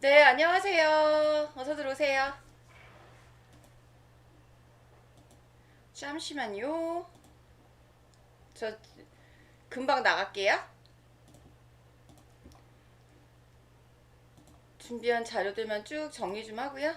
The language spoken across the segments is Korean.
네, 안녕하세요. 어서 들어오세요. 잠시만요. 저 금방 나갈게요. 준비한 자료들만 쭉 정리 좀 하고요.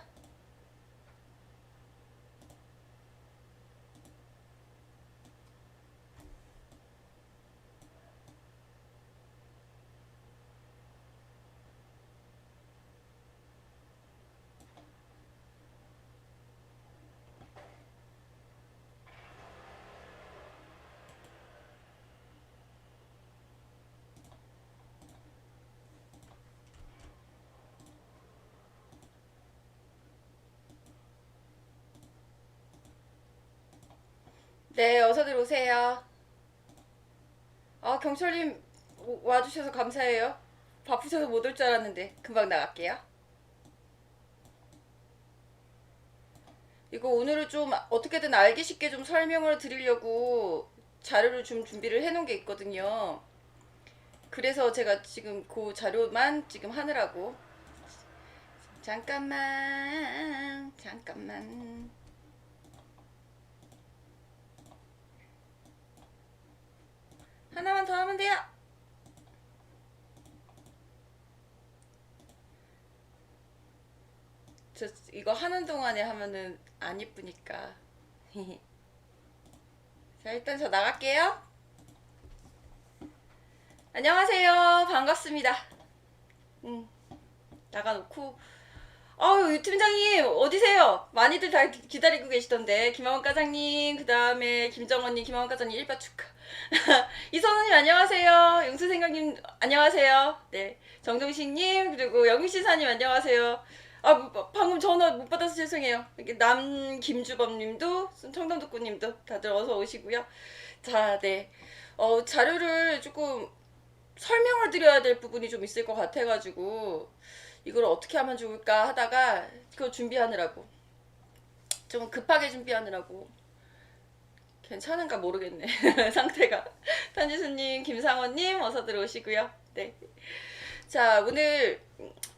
네, 어서 들어오세요. 아, 경철님 오- 와주셔서 감사해요. 바쁘셔서 못 올 줄 알았는데 금방 나갈게요. 이거 오늘은 좀 어떻게든 알기 쉽게 좀 설명을 드리려고 자료를 좀 준비를 해놓은 게 있거든요. 그래서 제가 지금 그 자료만 지금 하느라고. 잠깐만, 잠깐만. 하나만 더 하면 돼요. 저 이거 하는 동안에 하면은 안 이쁘니까. 자, 일단 저 나갈게요. 안녕하세요. 반갑습니다. 음, 나가놓고. 아유, 유 팀장님, 어디세요? 많이들 다 기- 기다리고 계시던데. 김하원 과장님, 그 다음에 김정원님, 김하원 과장님 일바 축하. 이선우님, 안녕하세요. 용수생각님, 안녕하세요. 네. 정동식님, 그리고 영희시사님, 안녕하세요. 아, 뭐, 방금 전화 못 받아서 죄송해요. 이렇게 남, 김주범님도, 청담독구님도 다들 어서 오시고요. 자, 네. 어, 자료를 조금 설명을 드려야 될 부분이 좀 있을 것 같아가지고, 이걸 어떻게 하면 좋을까 하다가 그거 준비하느라고 좀 급하게 준비하느라고 괜찮은가 모르겠네. 상태가. 탄지수님 김상원님 어서 들어오시고요. 네자 오늘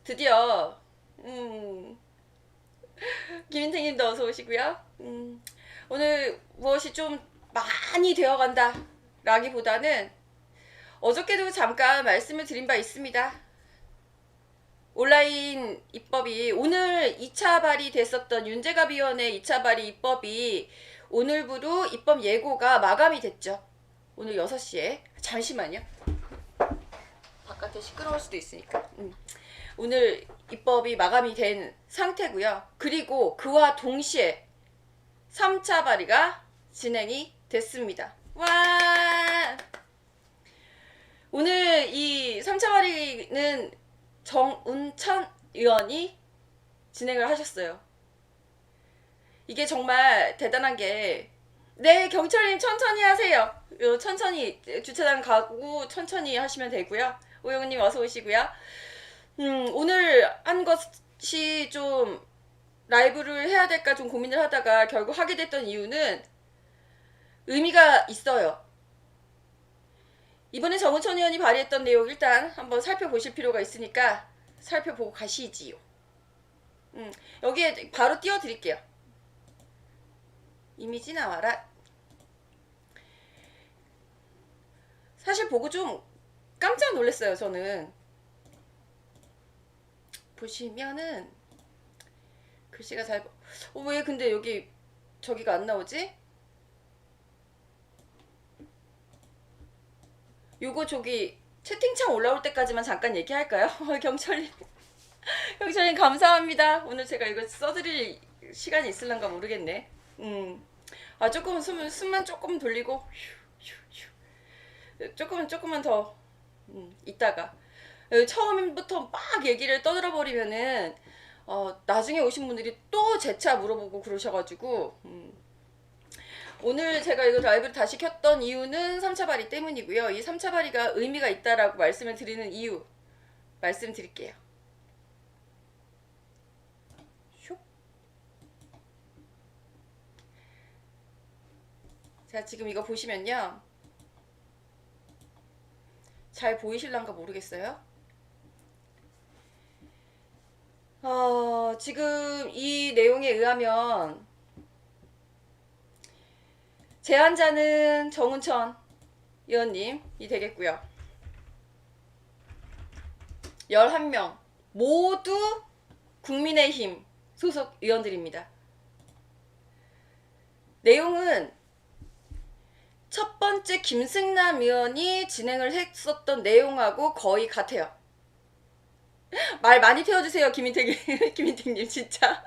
드디어 음 김인태님도 어서 오시고요. 음 오늘 무엇이 좀 많이 되어간다 라기보다는 어저께도 잠깐 말씀을 드린 바 있습니다. 온라인 입법이 오늘 2차 발의됐었던 윤재갑 위원회 2차 발의 입법이 오늘부로 입법 예고가 마감이 됐죠. 오늘 6시에. 잠시만요. 바깥에 시끄러울 수도 있으니까. 음. 오늘 입법이 마감이 된 상태고요. 그리고 그와 동시에 3차 발의가 진행이 됐습니다. 와! 오늘 이 3차 발의는 정운천 의원이 진행을 하셨어요. 이게 정말 대단한 게, 네, 경찰님 천천히 하세요. 요, 천천히, 주차장 가고 천천히 하시면 되고요. 오영님 어서 오시고요. 음, 오늘 한 것이 좀 라이브를 해야 될까 좀 고민을 하다가 결국 하게 됐던 이유는 의미가 있어요. 이번에 정은천 의원이 발의했던 내용 일단 한번 살펴보실 필요가 있으니까 살펴보고 가시지요. 음, 여기에 바로 띄워드릴게요. 이미지 나와라. 사실 보고 좀 깜짝 놀랐어요, 저는. 보시면은 글씨가 잘, 어, 왜 근데 여기 저기가 안 나오지? 요거 저기 채팅창 올라올 때까지만 잠깐 얘기할까요? 경찰님 경찰님 감사합니다. 오늘 제가 이거 써드릴 시간이 있을란가 모르겠네. 음, 아 조금 숨 숨만 조금 돌리고. 조금은 조금만 더 음, 이따가 어, 처음부터 막 얘기를 떠들어 버리면은 어, 나중에 오신 분들이 또 재차 물어보고 그러셔가지고 음, 오늘 제가 이거 라이브를 다시 켰던 이유는 3차 발의 때문이고요. 이 3차 발의가 의미가 있다라고 말씀을 드리는 이유 말씀드릴게요. 자, 지금 이거 보시면요. 잘 보이실란가 모르겠어요. 어, 지금 이 내용에 의하면 제안자는 정은천 의원님이 되겠고요. 11명 모두 국민의힘 소속 의원들입니다. 내용은 첫 번째 김승남 의원이 진행을 했었던 내용하고 거의 같아요. 말 많이 태워주세요, 김인택, 김인택님, 진짜.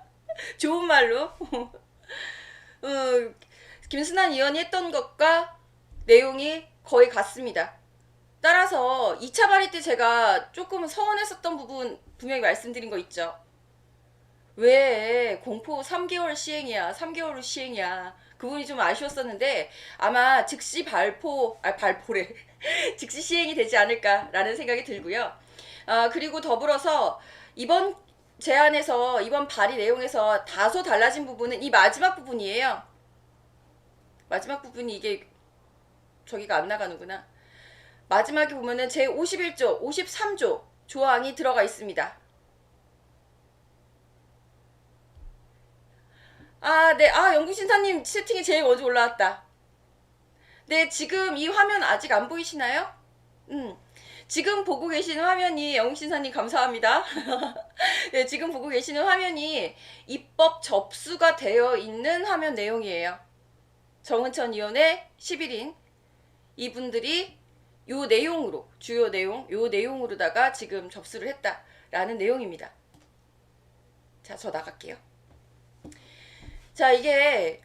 좋은 말로. 어, 김순환 의원이 했던 것과 내용이 거의 같습니다. 따라서 2차 발의 때 제가 조금 서운했었던 부분 분명히 말씀드린 거 있죠. 왜 공포 3개월 시행이야, 3개월로 시행이야. 그분이 좀 아쉬웠었는데 아마 즉시 발포, 아 발포래, 즉시 시행이 되지 않을까라는 생각이 들고요. 아, 그리고 더불어서 이번 제안에서 이번 발의 내용에서 다소 달라진 부분은 이 마지막 부분이에요. 마지막 부분이 이게 저기가 안 나가는구나. 마지막에 보면은 제 51조, 53조 조항이 들어가 있습니다. 아, 네. 아, 연구신사님 채팅이 제일 먼저 올라왔다. 네, 지금 이 화면 아직 안 보이시나요? 음. 지금 보고 계시는 화면이 영신사님 감사합니다. 네, 지금 보고 계시는 화면이 입법 접수가 되어 있는 화면 내용이에요. 정은천 의원의 11인 이분들이 요 내용으로 주요 내용 요 내용으로다가 지금 접수를 했다라는 내용입니다. 자, 저 나갈게요. 자, 이게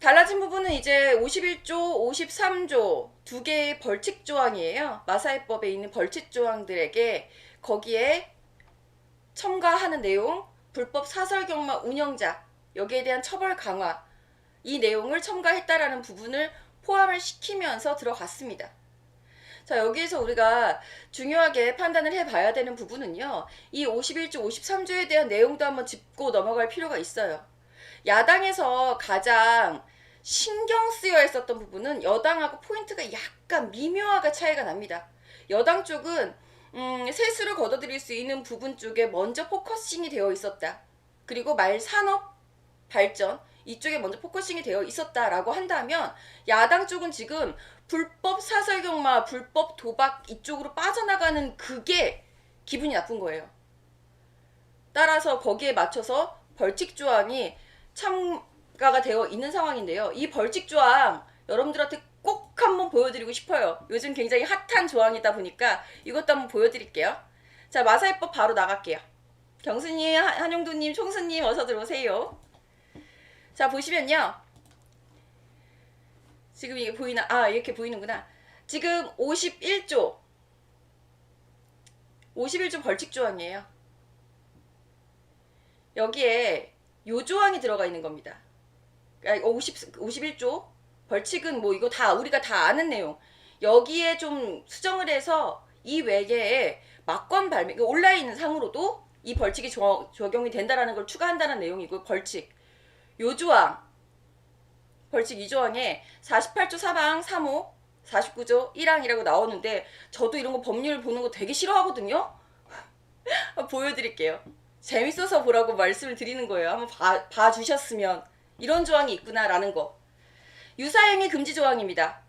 달라진 부분은 이제 51조, 53조 두 개의 벌칙 조항이에요. 마사회법에 있는 벌칙 조항들에게 거기에 첨가하는 내용, 불법 사설 경마 운영자 여기에 대한 처벌 강화 이 내용을 첨가했다라는 부분을 포함을 시키면서 들어갔습니다. 자, 여기에서 우리가 중요하게 판단을 해봐야 되는 부분은요. 이 51조, 53조에 대한 내용도 한번 짚고 넘어갈 필요가 있어요. 야당에서 가장 신경 쓰여 했었던 부분은 여당하고 포인트가 약간 미묘하게 차이가 납니다. 여당 쪽은 음, 세수를 걷어들일 수 있는 부분 쪽에 먼저 포커싱이 되어 있었다. 그리고 말 산업 발전 이쪽에 먼저 포커싱이 되어 있었다라고 한다면 야당 쪽은 지금 불법 사설 경마, 불법 도박 이쪽으로 빠져나가는 그게 기분이 나쁜 거예요. 따라서 거기에 맞춰서 벌칙 조항이 참가가 되어 있는 상황인데요. 이 벌칙 조항 여러분들한테 꼭 한번 보여드리고 싶어요. 요즘 굉장히 핫한 조항이다 보니까 이것도 한번 보여드릴게요. 자, 마사회법 바로 나갈게요. 경수님, 한- 한용두님, 총수님 어서 들어오세요. 자, 보시면요. 지금 이게 보이나? 아, 이렇게 보이는구나. 지금 51조. 51조 벌칙 조항이에요. 여기에 요 조항이 들어가 있는 겁니다. 그러니까 50, 51조 벌칙은 뭐 이거 다 우리가 다 아는 내용. 여기에 좀 수정을 해서 이 외에 막권 발매, 그 온라인 상으로도 이 벌칙이 저- 적용이 된다라는 걸 추가한다는 내용이고 벌칙. 요 조항 벌칙 2조항에 48조 4방 3호 49조 1항이라고 나오는데 저도 이런 거 법률 보는 거 되게 싫어하거든요. 보여드릴게요. 재밌어서 보라고 말씀을 드리는 거예요. 한번 봐, 봐주셨으면 이런 조항이 있구나라는 거. 유사행위 금지 조항입니다.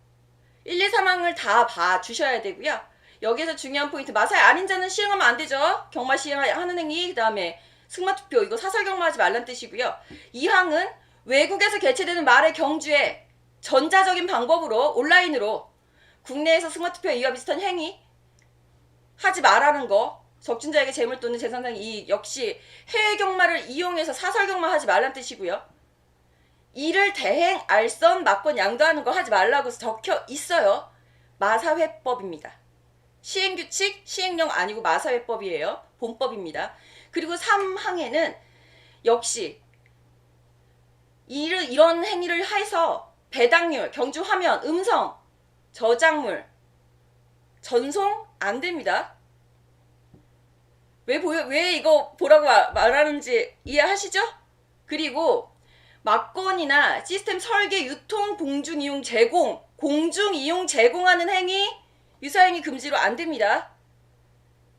1, 2, 3항을 다 봐주셔야 되고요. 여기에서 중요한 포인트 마사의 아닌 자는 시행하면 안 되죠. 경마 시행하는 행위 그 다음에 승마투표 이거 사설 경마하지 말란 뜻이고요. 2항은 외국에서 개최되는 말의 경주에 전자적인 방법으로 온라인으로 국내에서 승마투표 이와 비슷한 행위 하지 말라는 거 적준자에게 재물 또는 재산상 이익 역시 해외 경마를 이용해서 사설 경마하지 말란 뜻이고요. 이를 대행, 알선, 막권 양도하는 거 하지 말라고 적혀 있어요. 마사회법입니다. 시행규칙, 시행령 아니고 마사회법이에요. 본법입니다. 그리고 3항에는 역시 이를, 이런 행위를 해서 배당률, 경주 화면, 음성, 저작물, 전송 안 됩니다. 왜 보여, 왜 이거 보라고 마- 말하는지 이해하시죠? 그리고 막권이나 시스템 설계, 유통, 공중 이용 제공, 공중 이용 제공하는 행위, 유사행위 금지로 안 됩니다.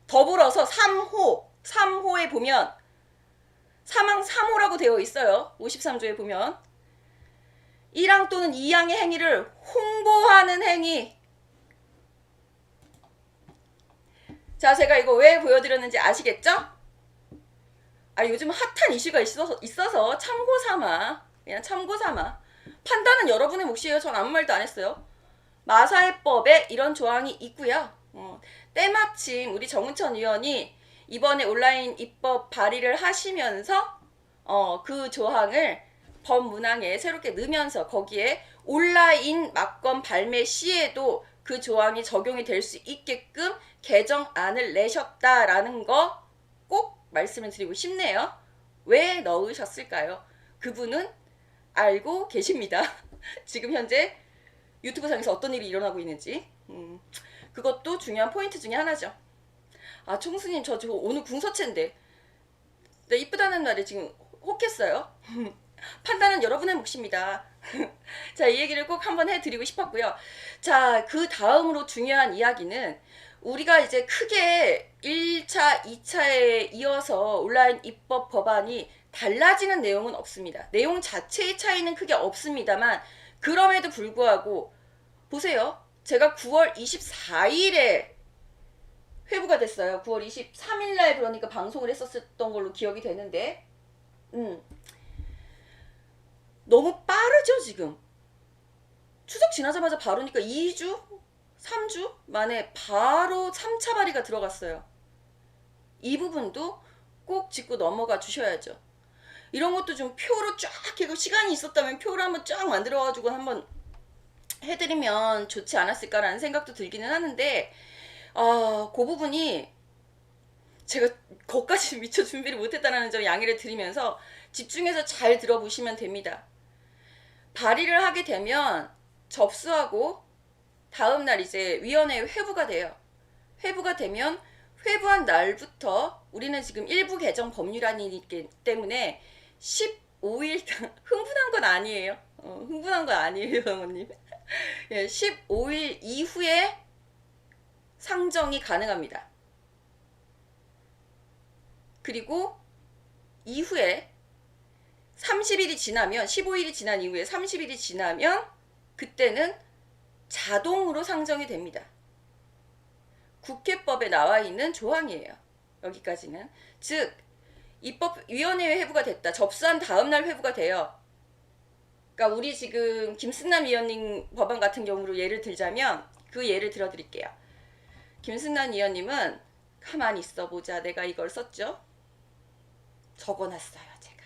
더불어서 3호 53호에 보면 사망 3호라고 되어 있어요. 53조에 보면 1항 또는 2항의 행위를 홍보하는 행위. 자, 제가 이거 왜 보여드렸는지 아시겠죠? 아, 요즘 핫한 이슈가 있어서, 있어서 참고 삼아. 그냥 참고 삼아. 판단은 여러분의 몫이에요. 전 아무 말도 안 했어요. 마사회법에 이런 조항이 있고요. 어, 때마침 우리 정은천 의원이 이번에 온라인 입법 발의를 하시면서 어, 그 조항을 법문항에 새롭게 넣으면서 거기에 온라인 막건 발매 시에도 그 조항이 적용이 될 수 있게끔 개정안을 내셨다라는 거 꼭 말씀을 드리고 싶네요. 왜 넣으셨을까요? 그분은 알고 계십니다. 지금 현재 유튜브 상에서 어떤 일이 일어나고 있는지 음, 그것도 중요한 포인트 중에 하나죠. 아 총수님 저 지금 오늘 궁서체인데 네, 이쁘다는 말에 지금 혹했어요. 판단은 여러분의 몫입니다. 자, 이 얘기를 꼭 한번 해드리고 싶었고요. 자, 그 다음으로 중요한 이야기는 우리가 이제 크게 1차, 2차에 이어서 온라인 입법 법안이 달라지는 내용은 없습니다. 내용 자체의 차이는 크게 없습니다만 그럼에도 불구하고 보세요. 제가 9월 24일에 회부가 됐어요. 9월 23일 날 그러니까 방송을 했었던 걸로 기억이 되는데 음. 너무 빠르죠, 지금. 추석 지나자마자 바로니까 2주, 3주 만에 바로 3차 발의가 들어갔어요. 이 부분도 꼭 짚고 넘어가 주셔야죠. 이런 것도 좀 표로 쫙 해고 시간이 있었다면 표를 한번 쫙 만들어가지고 한번 해드리면 좋지 않았을까라는 생각도 들기는 하는데, 아, 그 부분이 제가 거기까지 미처 준비를 못했다는 점 양해를 드리면서 집중해서 잘 들어보시면 됩니다. 발의를 하게 되면 접수하고 다음 날 이제 위원회에 회부가 돼요. 회부가 되면 회부한 날부터 우리는 지금 일부 개정 법률안이기 때문에 15일 흥분한 건 아니에요. 어, 흥분한 건 아니에요, 어머님. 예, 15일 이후에 상정이 가능합니다. 그리고 이후에 30일이 지나면 15일이 지난 이후에 30일이 지나면 그때는 자동으로 상정이 됩니다. 국회법에 나와 있는 조항이에요. 여기까지는 즉 입법위원회 회부가 됐다. 접수한 다음 날 회부가 돼요. 그러니까 우리 지금 김승남 위원님 법안 같은 경우로 예를 들자면 그 예를 들어드릴게요. 김승남 위원님은 가만히 있어 보자. 내가 이걸 썼죠. 적어놨어요. 제가.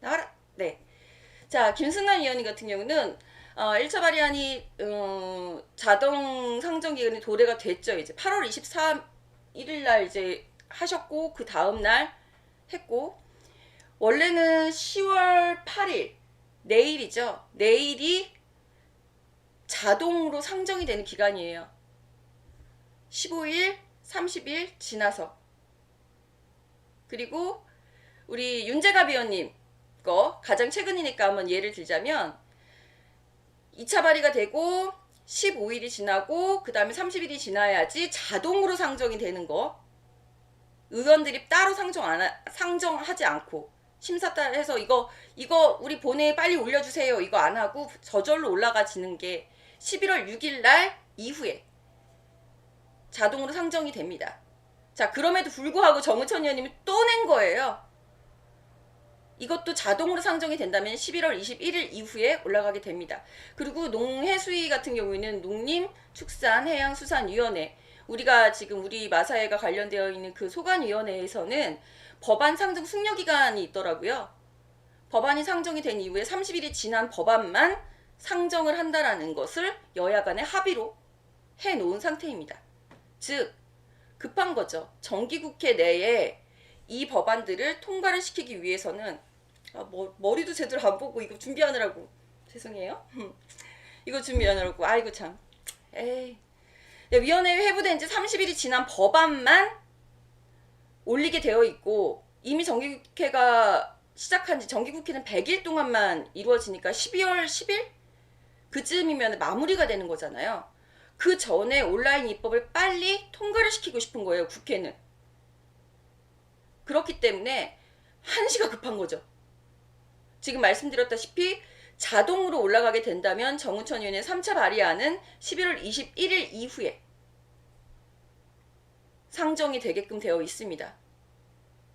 나와라. 네. 자, 김승남 위원님 같은 경우는 어, 1차 발의안이 어, 자동 상정 기간이 도래가 됐죠. 이제 8월 23일 날 이제 하셨고 그 다음 날 했고 원래는 10월 8일 내일이죠. 내일이 자동으로 상정이 되는 기간이에요. 15일, 30일 지나서. 그리고 우리 윤재갑 위원님 거 가장 최근이니까 한번 예를 들자면 2차 발의가 되고 15일이 지나고 그 다음에 30일이 지나야지 자동으로 상정이 되는 거. 의원들이 따로 상정 안 하, 상정하지 않고 심사 따라 해서 이거 이거 우리 본회에 빨리 올려주세요. 이거 안 하고 저절로 올라가지는 게 11월 6일 날 이후에 자동으로 상정이 됩니다. 자 그럼에도 불구하고 정은천 의원님이 또 낸 거예요. 이것도 자동으로 상정이 된다면 11월 21일 이후에 올라가게 됩니다. 그리고 농해수위 같은 경우에는 농림 축산 해양 수산위원회 우리가 지금 우리 마사회가 관련되어 있는 그 소관위원회에서는 법안 상정 숙려 기간이 있더라고요. 법안이 상정이 된 이후에 30일이 지난 법안만 상정을 한다라는 것을 여야 간의 합의로 해 놓은 상태입니다. 즉 급한 거죠. 정기국회 내에 이 법안들을 통과를 시키기 위해서는 아, 머, 머리도 제대로 안 보고 이거 준비하느라고 죄송해요. 이거 준비하느라고 아이고 참. 에이. 네, 위원회 회부된 지 30일이 지난 법안만 올리게 되어 있고 이미 정기국회가 시작한 지 정기국회는 100일 동안만 이루어지니까 12월 10일 그쯤이면 마무리가 되는 거잖아요. 그 전에 온라인 입법을 빨리 통과를 시키고 싶은 거예요, 국회는. 그렇기 때문에 한시가 급한 거죠. 지금 말씀드렸다시피 자동으로 올라가게 된다면 정우천 의원의 3차 발의안은 11월 21일 이후에 상정이 되게끔 되어 있습니다.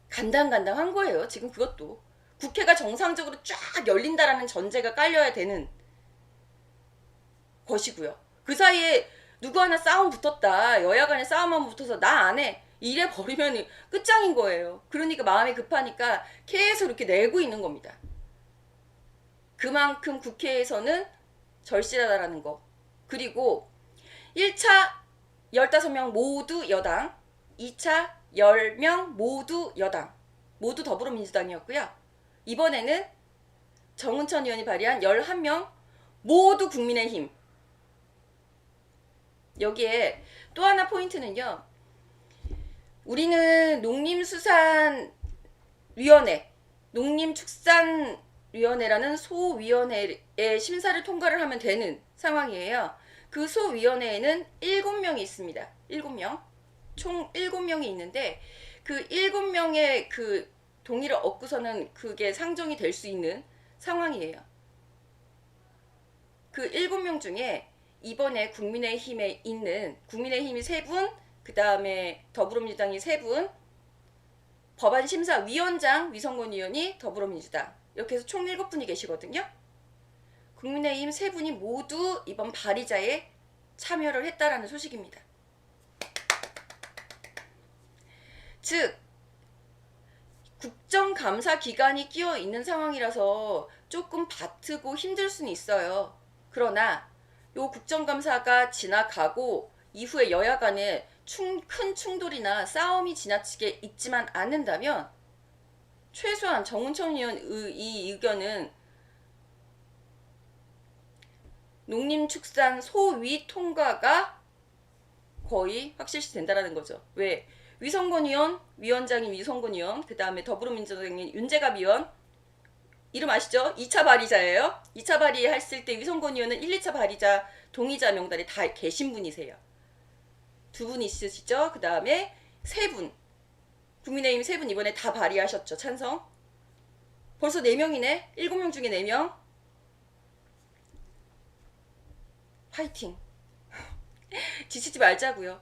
간당간당한 거예요. 지금 그것도. 국회가 정상적으로 쫙 열린다라는 전제가 깔려야 되는 것이고요. 그 사이에 누구 하나 싸움 붙었다. 여야 간에 싸움만 붙어서 나 안 해. 이래 버리면 끝장인 거예요. 그러니까 마음이 급하니까 계속 이렇게 내고 있는 겁니다. 그만큼 국회에서는 절실하다라는 거. 그리고 1차 15명 모두 여당, 2차 10명 모두 여당, 모두 더불어민주당이었고요. 이번에는 정은천 의원이 발의한 11명 모두 국민의힘. 여기에 또 하나 포인트는요. 우리는 농림수산위원회, 농림축산위원회라는 소위원회의 심사를 통과를 하면 되는 상황이에요. 그 소위원회에는 7명이 있습니다. 7명. 총 7명이 있는데 그 7명의 그 동의를 얻고서는 그게 상정이 될 수 있는 상황이에요. 그 7명 중에 이번에 국민의힘에 있는 국민의힘이 3분, 그 다음에 더불어민주당이 3분, 법안심사위원장 위성곤 의원이 더불어민주당 이렇게 해서 총 7분이 계시거든요. 국민의힘 3분이 모두 이번 발의자에 참여를 했다라는 소식입니다. 즉 국정감사 기간이 끼어 있는 상황이라서 조금 바트고 힘들 수는 있어요. 그러나 요 국정감사가 지나가고 이후에 여야 간에 충, 큰 충돌이나 싸움이 지나치게 있지만 않는다면 최소한 정은천 의원 의, 이 의견은 농림축산 소위 통과가 거의 확실시 된다라는 거죠. 왜? 위성건 의원, 위원장인 위성건 의원, 그 다음에 더불어민주당인 윤재갑 의원, 이름 아시죠? 2차 발의자예요. 2차 발의 했을 때 위성건 의원은 1, 2차 발의자 동의자 명단에 다 계신 분이세요. 두 분 있으시죠? 그 다음에 세 분. 국민의힘 세 분 이번에 다 발의하셨죠. 찬성. 벌써 4명이네. 7명 중에 4명. 파이팅. 지치지 말자고요.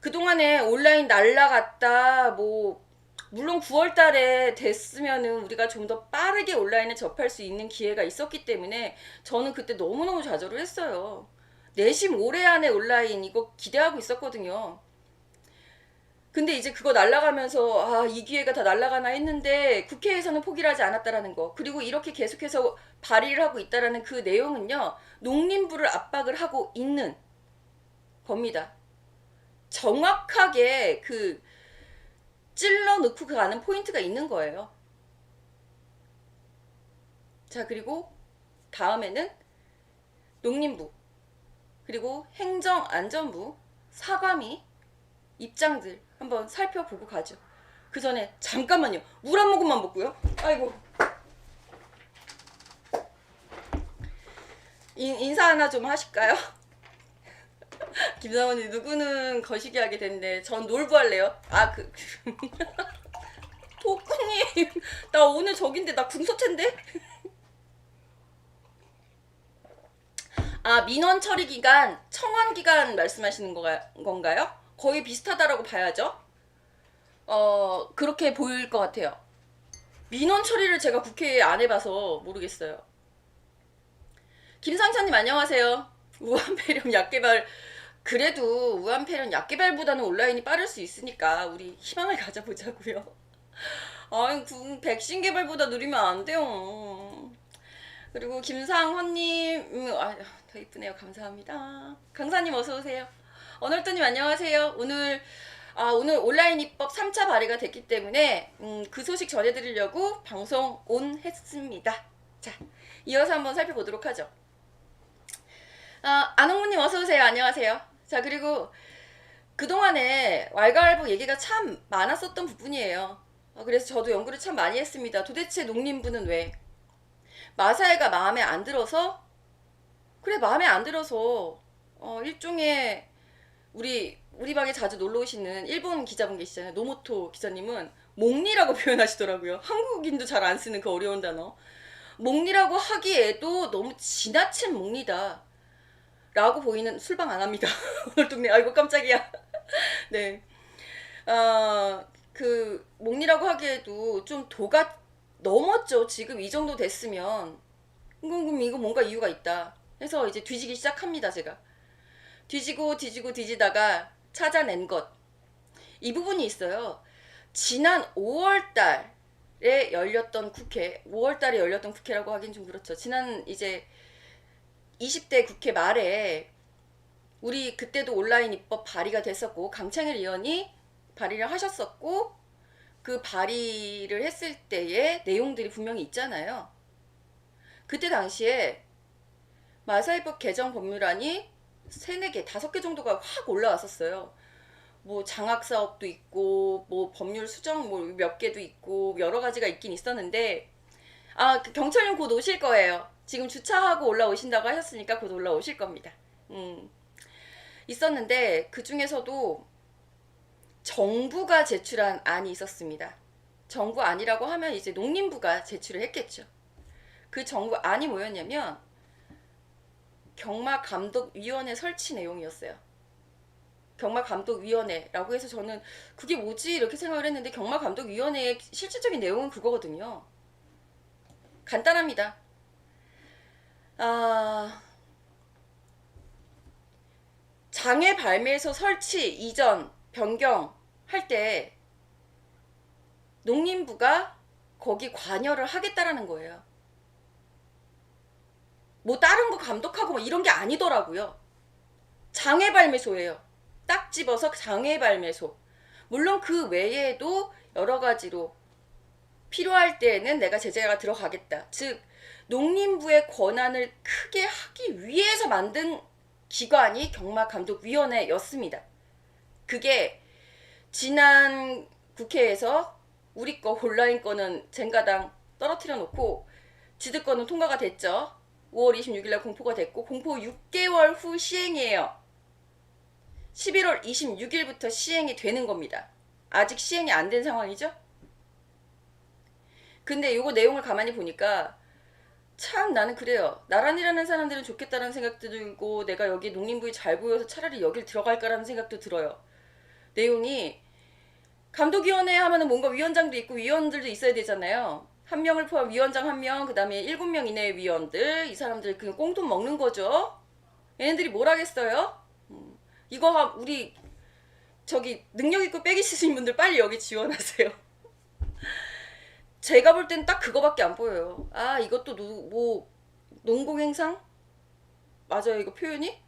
그동안에 온라인 날라갔다 뭐 물론 9월 달에 됐으면은 우리가 좀 더 빠르게 온라인에 접할 수 있는 기회가 있었기 때문에 저는 그때 너무너무 좌절을 했어요. 내심 올해 안에 온라인 이거 기대하고 있었거든요. 근데 이제 그거 날라가면서 아, 이 기회가 다 날라가나 했는데 국회에서는 포기를 하지 않았다라는 거. 그리고 이렇게 계속해서 발의를 하고 있다라는 그 내용은요. 농림부를 압박을 하고 있는 겁니다. 정확하게 그 찔러 넣고 가는 포인트가 있는 거예요. 자, 그리고 다음에는 농림부, 그리고 행정안전부, 사감이 입장들 한번 살펴보고 가죠. 그 전에 잠깐만요. 물 한 모금만 먹고요. 아이고. 인, 인사 하나 좀 하실까요? 김상원이 누구는 거시기 하게 됐는데 전 놀부 할래요. 아그 도쿠님 나 오늘 저긴데 나 궁서체인데. 아 민원 처리 기간 청원 기간 말씀하시는 건가요? 거의 비슷하다라고 봐야죠. 어 그렇게 보일 것 같아요. 민원 처리를 제가 국회에 안 해봐서 모르겠어요. 김상찬님 안녕하세요. 우한폐렴 약개발 그래도 우한폐렴 약개발보다는 온라인이 빠를 수 있으니까 우리 희망을 가져보자고요. 아이 그 백신 개발보다 느리면 안 돼요. 그리고 김상헌님 음, 아, 더 이쁘네요. 감사합니다. 강사님 어서 오세요. 언월도님 안녕하세요. 오늘 아, 오늘 온라인 입법 3차 발의가 됐기 때문에 음, 그 소식 전해드리려고 방송 온 했습니다. 자, 이어서 한번 살펴보도록 하죠. 아, 안홍무님 어서 오세요. 안녕하세요. 자, 그리고 그동안에 왈가왈부 얘기가 참 많았었던 부분이에요. 어, 그래서 저도 연구를 참 많이 했습니다. 도대체 농림부는 왜? 마사회가 마음에 안 들어서? 그래, 마음에 안 들어서 어, 일종의 우리 우리 방에 자주 놀러 오시는 일본 기자분 계시잖아요. 노모토 기자님은 몽리라고 표현하시더라고요. 한국인도 잘 안 쓰는 그 어려운 단어. 몽리라고 하기에도 너무 지나친 몽리다. 라고 보이는 술방 안 합니다. 오늘 동네 아이고 깜짝이야. 네. 어, 그 몽리라고 하기에도 좀 도가 넘었죠. 지금 이 정도 됐으면 그럼 이거 뭔가 이유가 있다. 해서 이제 뒤지기 시작합니다. 제가 뒤지고 뒤지고 뒤지다가 찾아낸 것. 이 부분이 있어요. 지난 5월 달에 열렸던 국회, 5월 달에 열렸던 국회라고 하긴 좀 그렇죠. 지난 이제 20대 국회 말에 우리 그때도 온라인 입법 발의가 됐었고 강창일 의원이 발의를 하셨었고 그 발의를 했을 때의 내용들이 분명히 있잖아요. 그때 당시에 마사이법 개정 법률안이 세네 개, 다섯 개 정도가 확 올라왔었어요. 뭐 장학 사업도 있고 뭐 법률 수정 뭐 몇 개도 있고 여러 가지가 있긴 있었는데 아그 경찰님 곧 오실 거예요. 지금 주차하고 올라오신다고 하셨으니까 곧 올라오실 겁니다. 음. 있었는데 그 중에서도 정부가 제출한 안이 있었습니다. 정부 안이라고 하면 이제 농림부가 제출을 했겠죠. 그 정부 안이 뭐였냐면 경마 감독 위원회 설치 내용이었어요. 경마 감독 위원회라고 해서 저는 그게 뭐지 이렇게 생각을 했는데 경마 감독 위원회의 실질적인 내용은 그거거든요. 간단합니다. 아, 장애 발매소 설치 이전 변경 할 때 농림부가 거기 관여를 하겠다라는 거예요. 뭐 다른 거 감독하고 뭐 이런 게 아니더라고요. 장애 발매소예요. 딱 집어서 장애 발매소. 물론 그 외에도 여러 가지로 필요할 때에는 내가 제재가 들어가겠다. 즉 농림부의 권한을 크게 하기 위해서 만든 기관이 경마감독위원회였습니다. 그게 지난 국회에서 우리 거 온라인 거는 젠가당 떨어뜨려 놓고 지들 거는 통과가 됐죠. 5월 26일 날 공포가 됐고 공포 6개월 후 시행이에요. 11월 26일부터 시행이 되는 겁니다. 아직 시행이 안 된 상황이죠? 근데 요거 내용을 가만히 보니까 참 나는 그래요. 나란 일하는 사람들은 좋겠다는 생각도 들고 내가 여기 농림부에 잘 보여서 차라리 여길 들어갈까라는 생각도 들어요. 내용이 감독위원회 하면은 뭔가 위원장도 있고 위원들도 있어야 되잖아요. 한 명을 포함 위원장 한 명, 그 다음에 일곱 명 이내의 위원들, 이 사람들 그냥 꽁돈 먹는 거죠. 얘네들이 뭘 하겠어요? 음, 이거 하- 우리 저기 능력 있고 빼기 쓰신 분들 빨리 여기 지원하세요. 제가 볼 땐 딱 그거밖에 안 보여요. 아 이것도 누, 뭐 농공행상 맞아요 이거 표현이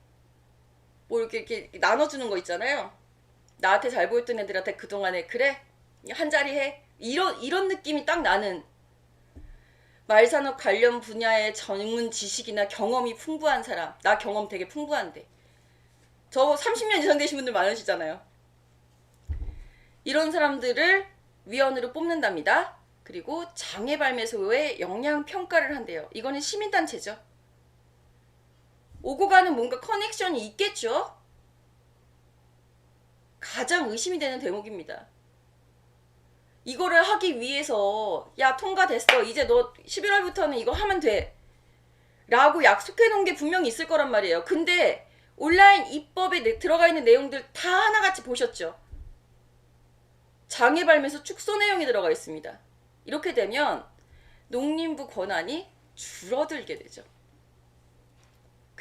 뭐 이렇게 이렇게 나눠주는 거 있잖아요. 나한테 잘 보였던 애들한테 그 동안에 그래 한 자리 해 이런 이런 느낌이 딱 나는 말산업 관련 분야의 전문 지식이나 경험이 풍부한 사람 나 경험 되게 풍부한데 저 30년 이상 되신 분들 많으시잖아요. 이런 사람들을 위원으로 뽑는답니다. 그리고 장애 발매소의 역량 평가를 한대요. 이거는 시민단체죠. 오고 가는 뭔가 커넥션이 있겠죠? 가장 의심이 되는 대목입니다. 이거를 하기 위해서 야 통과됐어 이제 너 11월부터는 이거 하면 돼 라고 약속해 놓은 게 분명히 있을 거란 말이에요 근데 온라인 입법에 내- 들어가 있는 내용들 다 하나같이 보셨죠 장애 발매소 축소 내용이 들어가 있습니다 이렇게 되면 농림부 권한이 줄어들게 되죠